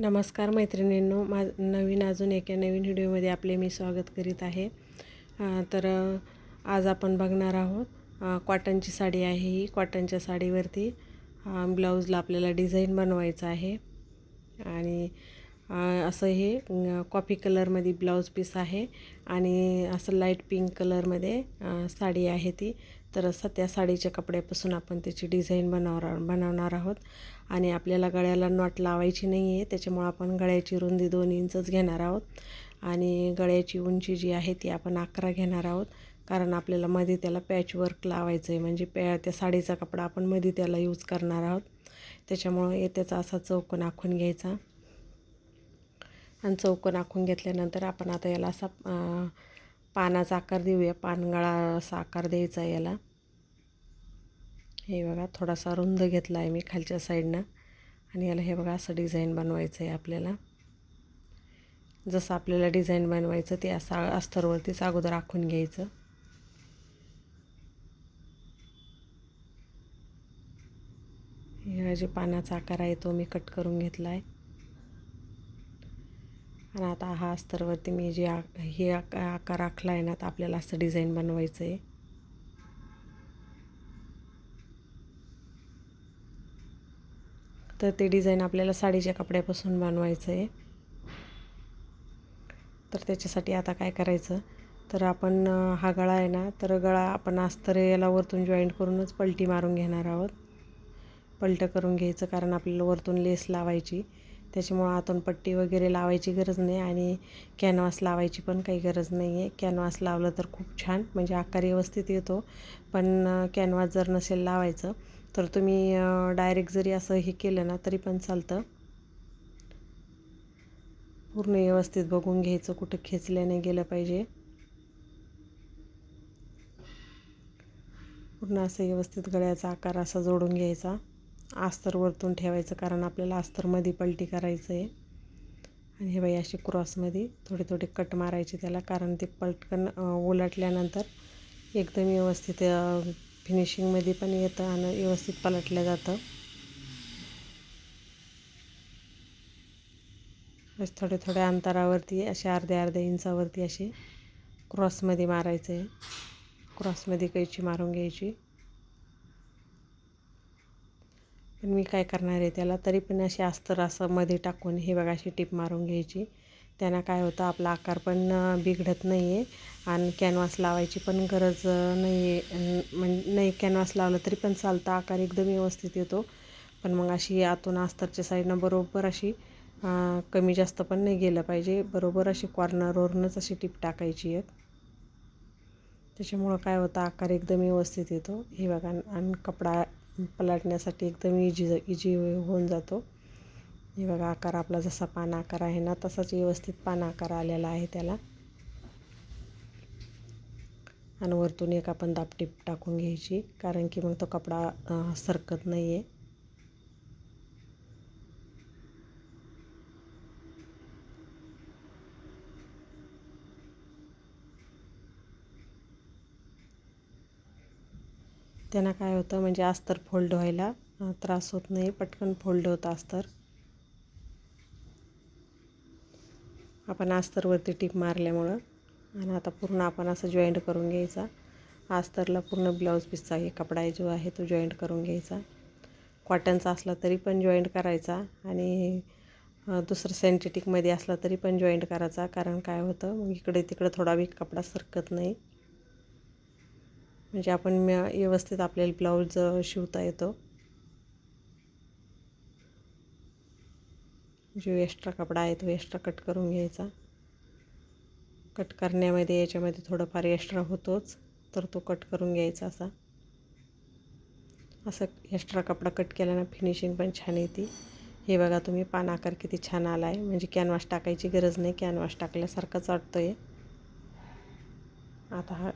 नमस्कार मैत्रिणींनो मा नवीन अजून एका नवीन व्हिडिओमध्ये आपले मी स्वागत करीत आहे. तर आज आपण बघणार आहोत कॉटनची साडी आहे ही. कॉटनच्या साडीवरती ब्लाऊजला आपल्याला डिझाईन बनवायचं आहे. आणि असं हे कॉफी कलरमध्ये ब्लाऊज पीस आहे आणि असं लाइट पिंक कलरमध्ये साडी आहे ती. तर असं त्या साडीच्या कपड्यापासून आपण त्याची डिझाईन बनवणार बनवणार आहोत. आणि आपल्याला गळ्याला नॉट लावायची नाही आहे त्याच्यामुळं आपण गळ्याची रुंदी दोन इंचच घेणार आहोत. आणि गळ्याची उंची जी आहे ती आपण अकरा घेणार आहोत. कारण आपल्याला मध्ये त्याला पॅचवर्क लावायचं आहे म्हणजे पॅ त्या साडीचा कपडा आपण मध्ये त्याला यूज करणार आहोत. त्याच्यामुळं हे त्याचा असा चौकोन आखून घ्यायचा. आणि चौकोन आखून घेतल्यानंतर आपण आता याला असा पानाचा आकार देऊया. पानगळा असा आकार द्यायचा आहे याला. हे बघा थोडासा रुंद घेतला आहे मी खालच्या साईडनं आणि याला हे बघा असं डिझाईन बनवायचं आहे आपल्याला. जसं आपल्याला डिझाईन बनवायचं ते असा अस्तरवरतीच अगोदर आखून घ्यायचं. हे जे पानाचा आकार आहे तो मी कट करून घेतला आहे आणि आता हा अस्तरवरती मी जे आ हे आकार आखला आहे ना तर आपल्याला असं डिझाईन बनवायचं आहे तर ते डिझाईन आपल्याला साडीच्या कपड्यापासून बनवायचं आहे तर त्याच्यासाठी आता काय करायचं? तर आपण हा गळा आहे ना तर गळा आपण अस्तर याला वरतून जॉईंट करूनच पलटी मारून घेणार आहोत. पलटं करून घ्यायचं कारण आपल्याला वरतून लेस लावायची. त्याच्यामुळं आतून पट्टी वगैरे लावायची गरज नाही आणि कॅनव्हास लावायची पण काही गरज नाही आहे. कॅनव्हास लावलं तर खूप छान म्हणजे आकार व्यवस्थित येतो. पण कॅनव्हास जर नसेल लावायचं तर तुम्ही डायरेक्ट जरी असं हे केलं ना तरी पण चालतं. पूर्ण व्यवस्थित बघून घ्यायचं कुठं खेचल्याने गेलं पाहिजे. पूर्ण असं व्यवस्थित गळ्याचा आकार असा जोडून घ्यायचा. अस्तर वरतून ठेवायचं कारण आपल्याला अस्तरमध्ये पलटी करायचं आहे. आणि हे बाई अशी क्रॉसमध्ये थोडे थोडे कट मारायचे त्याला कारण ते पलटकन उलटल्यानंतर एकदम व्यवस्थित फिनिशिंगमध्ये पण येतं आणि व्यवस्थित पलटलं जातं. बस थोड्या थोड्या अंतरावरती असे अर्ध्या अर्ध्या इंचावरती असे क्रॉसमध्ये मारायचं आहे. क्रॉसमध्ये कैची मारून घ्यायची. पण मी काय करणार आहे त्याला? तरी पण अशी अस्तर असं मध्ये टाकून हे बघा अशी टीप मारून घ्यायची. त्यांना काय होतं आपला आकार पण बिघडत नाही आहे आणि कॅनव्हास लावायची पण गरज नाही आहे म्हणजे नाही कॅनव्हास लावलं तरी पण चालतं. आकार एकदम व्यवस्थित येतो. पण मग अशी आतून अस्तरच्या साईडनं बरोबर अशी कमी जास्त पण नाही गेलं पाहिजे. बरोबर अशी कॉर्नरवरूनच अशी टीप टाकायची आहेत. त्याच्यामुळं काय होतं आकार एकदम व्यवस्थित येतो. हे बघा आणि कपडा पलटण्यासाठी एकदम इजी इजी होऊन जातो. हे बघा आकार आपला जसा पान आकार आहे ना तसाच व्यवस्थित पान आकार आलेला आहे त्याला. आणि वरतून एक आपण दापटीप टाकून घ्यायची कारण की मग तो कपडा सरकत नाही आहे त्यांना काय होतं म्हणजे अस्तर फोल्ड व्हायला त्रास होत नाही पटकन फोल्ड होतं अस्तर. आपण अस्तरवरती टीप मारल्यामुळं. आणि आता पूर्ण आपण असं जॉईंट करून घ्यायचा. अस्तरला पूर्ण ब्लाऊज पीसचा हे कपडा जो आहे तो जॉईंट करून घ्यायचा. कॉटनचा असला तरी पण जॉईंट करायचा. आणि दुसरं सेंटेटिकमध्ये असला तरी पण जॉईंट करायचा. कारण काय होतं मग इकडे तिकडे थोडा बी कपडा सरकत नाही. म्हणजे आपण व्यवस्थित आपल्याला ब्लाऊज शिवता येतो. जो एक्स्ट्रा कपडा आहे तो एक्स्ट्रा कट करून घ्यायचा. कट करण्यामध्ये याच्यामध्ये थोडंफार एक्स्ट्रा होतोच तर तो कट करून घ्यायचा असा. असं एक्स्ट्रा कपडा कट केल्यानं फिनिशिंग पण छान येते. हे बघा तुम्ही पान आकार किती छान आला आहे म्हणजे कॅनव्हास टाकायची गरज नाही. कॅनव्हास टाकल्यासारखाच वाटतो आहे आता हा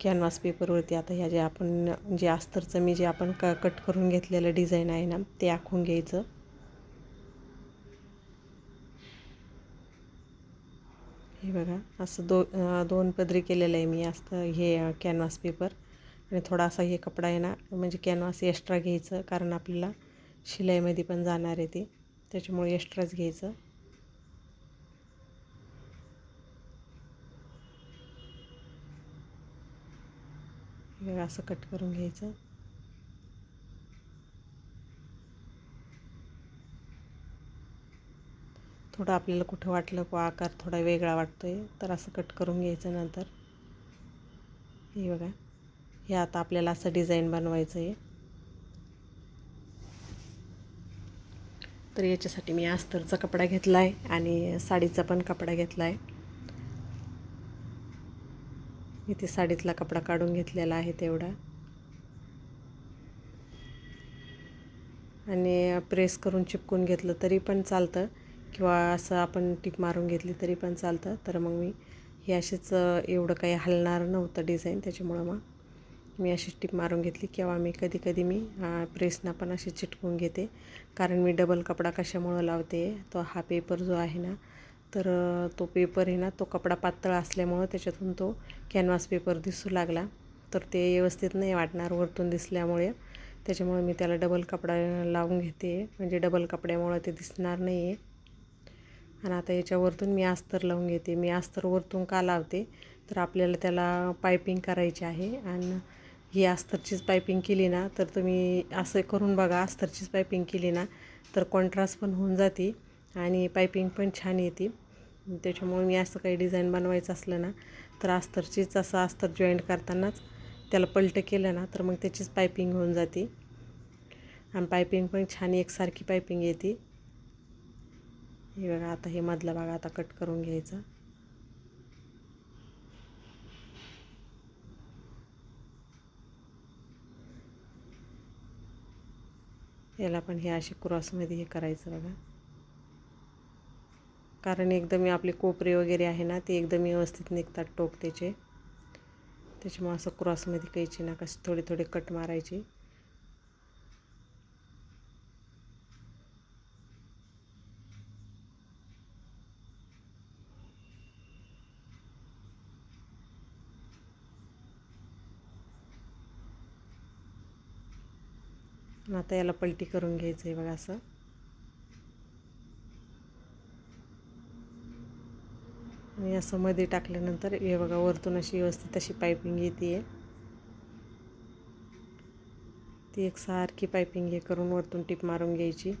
कॅनव्हास पेपरवरती आता ह्या जे आपण जे अस्तरचं मी जे आपण क कट करून घेतलेलं डिझाईन आहे ना ते आखून घ्यायचं. हे बघा असं दो दोन पदरी केलेलं आहे मी असतं हे कॅनव्हास पेपर आणि थोडासा हे कपडा आहे ना म्हणजे कॅनव्हास एक्स्ट्रा घ्यायचं कारण आपल्याला शिलाईमध्ये पण जाणार आहे ते. त्याच्यामुळे एक्स्ट्राच घ्यायचं. हे बघा असं कट करून घ्यायचं. थोडं आपल्याला कुठं वाटलं को आकार थोडा वेगळा वाटतोय तर असं कट करून घ्यायचं नंतर. हे बघा. हे आता आपल्याला असं डिझाईन बनवायचं आहे तर याच्यासाठी मी अस्तरचा कपडा घेतला आहे आणि साडीचा पण कपडा घेतला आहे इथे साडीतला कपडा काढून घेतलेला आहे तेवढा. आणि प्रेस करून चिपकून घेतलं तरी पण चालतं. किंवा असं आपण टिप मारून घेतली तरी पण चालतं. तर मग मी हे असेच एवढं काही हलणार नव्हतं डिझाईन त्याच्यामुळं मग मी अशी टिप मारून घेतली. किंवा मी कधी कधी मी प्रेसना पण अशी चिटकून घेते. कारण मी डबल कपडा कशामुळं लावते तो हा पेपर जो आहे ना तर तो पेपर आहे ना तो कपडा पातळ असल्यामुळं त्याच्यातून तो कॅनव्हास पेपर दिसू लागला. तर ते व्यवस्थित नाही वाटणार वरतून दिसल्यामुळे. त्याच्यामुळे मी त्याला डबल कपडा लावून घेते. म्हणजे डबल कपड्यामुळं ते दिसणार नाही आहे आणि आता याच्यावरतून मी अस्तर लावून घेते. मी अस्तर वरतून का लावते? तर आपल्याला त्याला पायपिंग करायची आहे. आणि ही अस्तरचीच पायपिंग केली ना तर तुम्ही असं करून बघा अस्तरचीच पायपिंग केली ना तर कॉन्ट्रास्ट पण होऊन जाते. आणि पायपिंग पण छान येते. त्याच्यामुळे मी असं काही डिझाईन बनवायचं असलं ना तर अस्तरचीच असं अस्तर जॉईंट करतानाच त्याला पलटं केलं ना तर मग त्याचीच पायपिंग होऊन जाते. आणि पायपिंग पण छान एकसारखी पायपिंग येते. हे बघा आता हे मधला भाग आता कट करून घ्यायचा. याला पण हे असे क्रॉसमध्ये हे करायचं बघा. कारण एकदम आपले कोपरे वगैरे आहे ना ते एकदम व्यवस्थित निघतात टोक त्याचे त्याच्यामुळे असं क्रॉसमध्ये कैची ना कसे थोडे थोडे कट मारायचे. आता याला पलटी करून घ्यायचं आहे बघा असं. आणि असं मध्ये टाकल्यानंतर हे बघा वरतून अशी व्यवस्थित अशी पायपिंग येते. ती एक सारखी पायपिंग हे करून वरतून टीप मारून घ्यायची.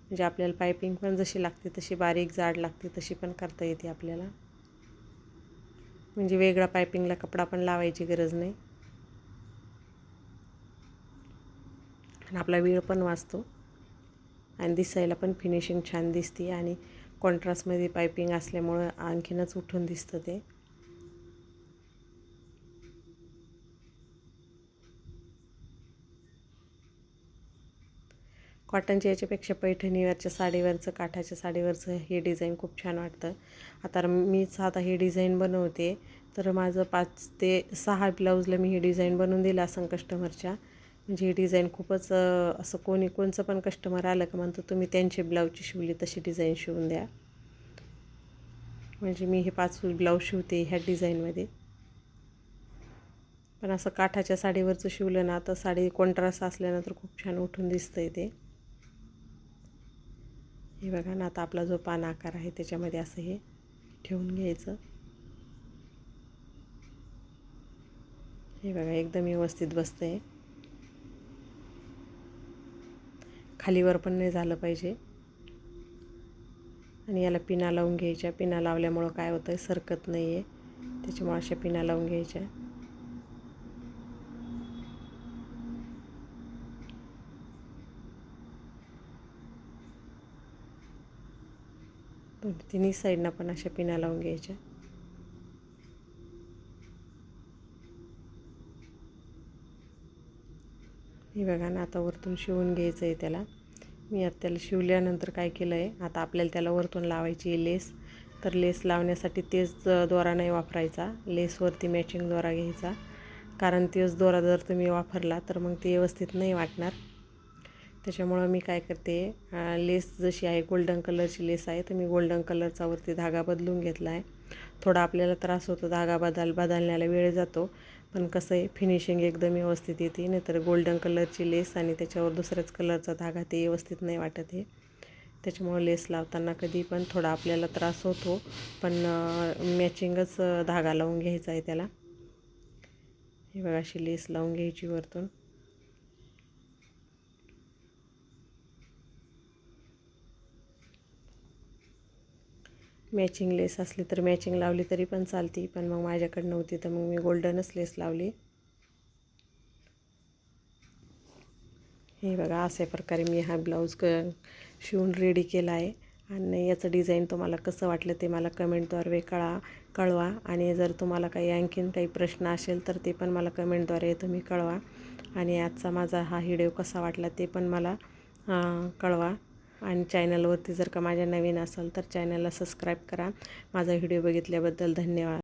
म्हणजे आपल्याला पायपिंग पण जशी लागते तशी बारीक जाड लागते तशी पण करता येते आपल्याला. म्हणजे वेगळा पायपिंगला कपडा पण लावायची गरज नाही. आणि आपला वेळ पण वाचतो. आणि दिसायला पण फिनिशिंग छान दिसते. आणि कॉन्ट्रास्टमध्ये पायपिंग असल्यामुळं आणखीनच उठून दिसतं ते. कॉटनच्या याच्यापेक्षा पैठणीवरच्या साडीवरचं काठाच्या साडीवरचं हे डिझाईन खूप छान वाटतं. आता मीच आता हे डिझाईन बनवते तर माझं पाच ते सहा ब्लाऊजला मी हे डिझाईन बनवून दिलं असं कस्टमरच्या. म्हणजे ही डिझाईन खूपच असं कोणी कोणचं पण कस्टमर आलं का म्हणतो तुम्ही त्यांची ब्लाऊजची शिवली तशी डिझाईन शिवून द्या. म्हणजे मी हे पाच ब्लाऊज शिवते ह्या डिझाईनमध्ये. पण असं काठाच्या साडीवरचं शिवलं ना तर साडी कॉन्ट्रास्ट असल्यानंतर खूप छान उठून दिसतं आहे ते. हे बघा ना आता आपला जो पान आकार आहे त्याच्यामध्ये असं हे ठेवून घ्यायचं. हे बघा एकदम व्यवस्थित बसतं आहे खालीवर पण नाही झालं पाहिजे. आणि याला पिना लावून घ्यायच्या. पिना लावल्यामुळं काय होतं आहे सरकत नाही आहे त्याच्यामुळं अशा पिना लावून घ्यायच्या. तिन्ही साईडनं पण अशा पिना लावून घ्यायच्या. हे बघा ना आता वरतून शिवून घ्यायचं आहे त्याला. मी आता त्याला शिवल्यानंतर काय केलं आहे आता आपल्याला त्याला वरतून लावायची आहे लेस. तर लेस लावण्यासाठी तेच दोरा नाही वापरायचा लेसवरती मॅचिंग दोरा घ्यायचा. कारण तेच दोरा जर तुम्ही वापरला तर मग ते व्यवस्थित नाही वाटणार. त्याच्यामुळं मी काय करते लेस जशी आहे गोल्डन कलरची लेस आहे तर मी गोल्डन कलरचा वरती धागा बदलून घेतला आहे थोडा आपल्याला त्रास होतो धागा बदल बदलण्याला वेळ जातो. पण कसं आहे फिनिशिंग एकदम व्यवस्थित येते नाहीतर गोल्डन कलरची लेस आणि त्याच्यावर दुसऱ्याच कलरचा धागा ते व्यवस्थित नाही वाटत आहे त्याच्यामुळं लेस लावताना कधी पण थोडा आपल्याला त्रास होतो पण मॅचिंगच धागा लावून घ्यायचा आहे त्याला. हे बघा अशी लेस लावून घ्यायची वरतून. मॅचिंग लेस असली तर मॅचिंग लावली तरी पण चालती पण मग माझ्याकडे नव्हती तर मग मी गोल्डनच लेस लावली. हे बघा अशा प्रकारे मी हा ब्लाऊज क शिवून रेडी केला आहे आणि याचं डिझाईन तुम्हाला कसं वाटलं ते मला कमेंटद्वारे कळा कळवा. आणि जर तुम्हाला काही आणखीन काही प्रश्न असेल तर ते पण मला कमेंटद्वारे तुम्ही कळवा. आणि आजचा माझा हा व्हिडिओ कसा वाटला ते पण मला कळवा. आणि चॅनलवरती जर का माझ्या नवीन असाल तर चॅनलला सबस्क्राईब करा. माझा व्हिडिओ बघितल्याबद्दल धन्यवाद.